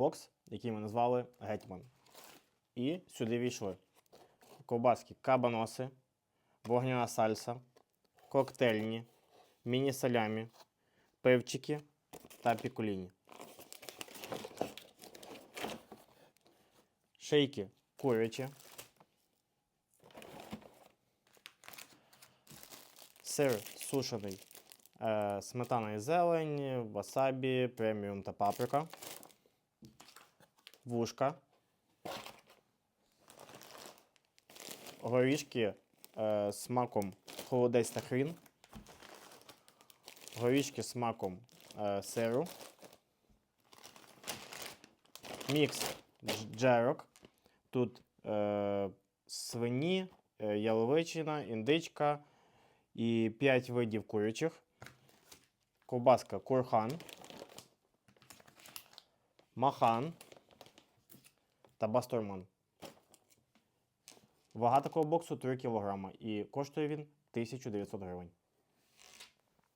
бокс, який ми назвали Гетьман. І сюди війшли ковбаски кабаноси, вогняна сальса, коктейльні, міні-салямі, пивчики та пікуліні. Шейки курячі. Сир сушений, е, сметана і зелень, васабі, преміум та паприка. Вушка. Горішки е, смаком холодець та хрін. Горішки смаком е, сиру. Мікс джерок. Тут е, свині, е, яловичина, індичка і 5 видів курячих. Ковбаска курхан, махан та бастурман. Вага такого боксу 3 кг і коштує він 1900 гривень.